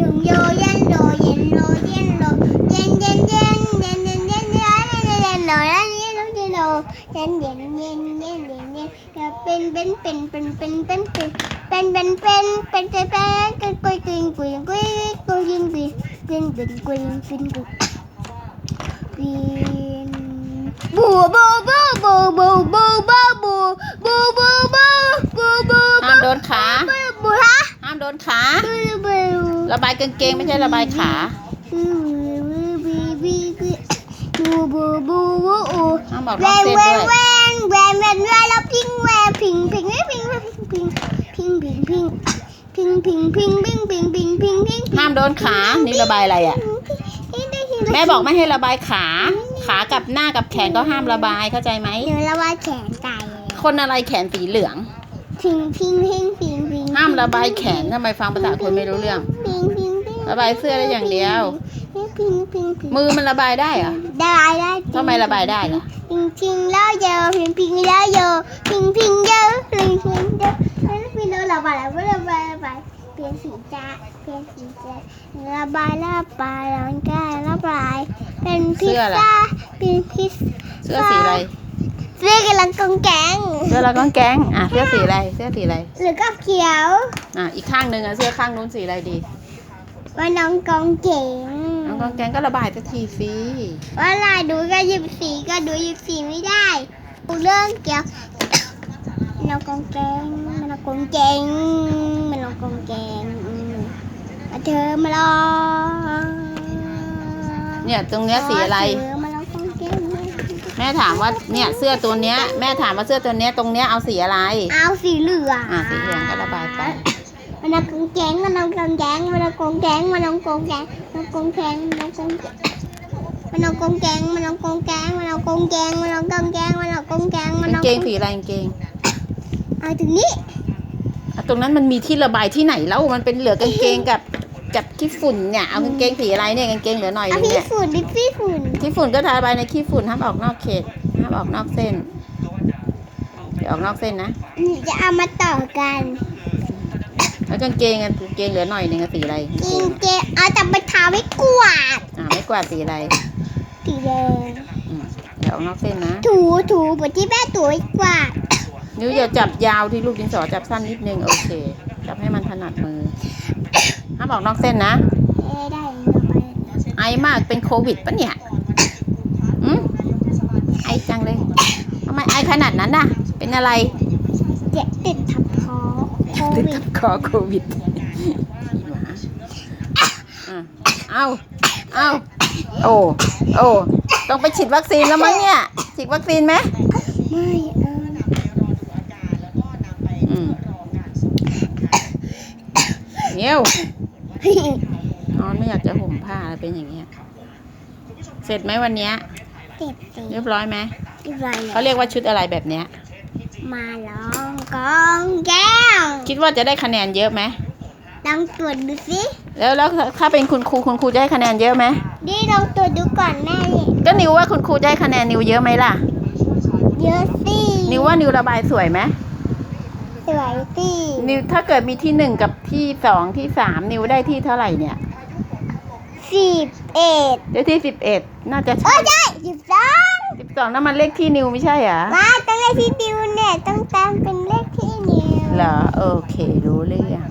ยุงโยเย็นโลเย็นโลเย็นโลเย็นเย็นเย็นเย็นเย็นเย็นเย็นเย็นโลเย็นโลเย็นโล โดนขาบูบูระบายกางเกงไม่ใช่ระบายขาบูบูบูบูบูบูบูห้ามบอกแหวนนอกแหวเส้นนด้วยแหวนแหวนแหวนแหวนแล้วพิงแหวนพิงพิงพิงพิงพิงพิงพิงพิงพิงพิงพิงพิงพิงพิงพิงห้ามโดนขานี่ระบายอะไรอะแม่บอกไม่ให้ระบายขา ขากับหน้ากับแขนก็ห้ามระบายเข้าใจไหมเดี๋ยวเราว่าแขนไก่คนอะไรแขนสีเหลืองพิงพิงพิงพิงพิง ห้ามระบายแขนทำไมฟังภาษาคนไม่รู้เรื่อง พิงพิงพิงระบายเสื้อได้อย่างเดียวพิงพิงพิงมือมันระบายได้เหรอได้ได้ทำไมระบายได้ล่ะพิงพิงแล้วเยอะพิงพิงแล้วเยอะพิงพิงเยอะพิงพิงเยอะแล้วพิงแล้วระบายแล้วระบายระบายเปลี่ยนสีจ้าเปลี่ยนสีจ้าระบายระบายร่างกายระบายเป็นพิซซ่าเป็นพิซเสื้อสีอะไร เสื้อกำลังกองแกงเสื้อเรากางแกงอะเสื้อสีอะไรเสื้อสีอะไรหรือก็เขียวอะอีกข้างหนึ่งอะเสื้อข้างนู้นสีอะไรดีว่าน้องกองเก่งน้องกางแกงก็ระบายสักทีสิว่าลายดูก็หยิบสีก็ดูหยิบสีไม่ได้ดูเรื่องเกี่ยวน้องกองแกงมันน้องกองแกงมันน้องกองแกงอืมเอาเธอมาลองเนี่ยตรงเนี้ยสีอะไร เม่ถามว่าเนี่ยเสื้อตัวเนี้ยแม่ถามว่าเสื้อตัวเนี้ยตรงเนี้ยเอาสีอะไร เอาสีเหลืองอะสีเหลืองก็ระบายไปมันน้องกองแกงมันน้องกองแกงมันน้องกองแกงมันน้องกองแกงมันน้องกองแกงมันน้องกองแกงมันน้องกองแกงมันน้องกองแกงมันน้องกองแกงมันน้องกองแกงมันน้องกองแกงมันกาน้องงเกงสีอะไรกางเกงเอาถึงนี้อะตรงนั้นมันมีที่ระบายที่ไหนแล้วมันเป็นเหลือกางเกงกับ กับขี้ฝุ่นเนี่ยเอากางเกงสีอะไรเนี่ยกางเกงเหลือหน่อยเอานึงพี่เนี่ยฝุ่นดิพี่ฝุ่นขี้ฝุ่นก็ทาระบายในขี้ฝุ่นห้ามออกนอกเขตห้ามออกนอกเส้นอย่าออกนอกเส้นนะหนูจะเอามาต่อกันแล้วกางเกงอะกางเกงเหลือหน่อยนึงอะสีอะไรกางเกกินงเจเอาแต่ไปทาไว้กวาดอ่าไม่กวาดสีอะไรสีแดงอืมอย่าออกนอกเส้นนะถูถูเหมือนที่แม่ถูไว้กวาดนิ้วอย่าจับยาวที่ลูกดินสอจับสั้นนิดนึงโอเค จับให้มันถนัดมือห้ามออกนอกเส้นนะเอ้ได้ต่อไปไอมากเป็นโควิดปะเนี่ยอืมไอจังเลยทำไมไอขนาดนั้นน่ะ เป็นอะไรเจ็บติดทับคอโคติดวิกัดบคอโควิดอะเอาเอาโอ้โอ้ต้องไปฉีดวัคซีนแล้วมั้งเนี่ยฉีดวัคซีนไหมไม่เอา อืม เงี้ยวนอนไม่อยากจะห่มผ้าแล้วเป็นอย่างเงี้ย เสร็จไหมวันเนี้ยเจ็บสิเรียบร้อยไหมอะไรเขาเรียกว่าชุดอะไรแบบเนี้ย มาลองกองแก้ว คิดว่าจะได้คะแนนเยอะไหมลองตรวจดูสิแล้วแล้วถ้าเป็นคุณครูคุณครูจะให้คะแนนเยอะไหมนี่ลองตรวจดูก่อนแม่ดิก็นิวว่าคุณครูจะให้คะแนนนิวเยอะไหมล่ะ เยอะสินิวว่านิวระบายสวยไหม สวยสินิวถ้าเกิดมีที่หนึ่งกับที่สองที่สามนิวได้ที่เท่าไหร่เนี่ยสิบเอ็ดได้ที่สิบเอ็ดน่าจะโอ้ใช่ยใช่สิบสองสิบสองนั่นมันเลขที่นิวไม่ใช่เหรอมาต้องเลขที่ดิวเนี่ยต้องตามเป็นเลขที่นิวเหรอโอเครู้เรื่อง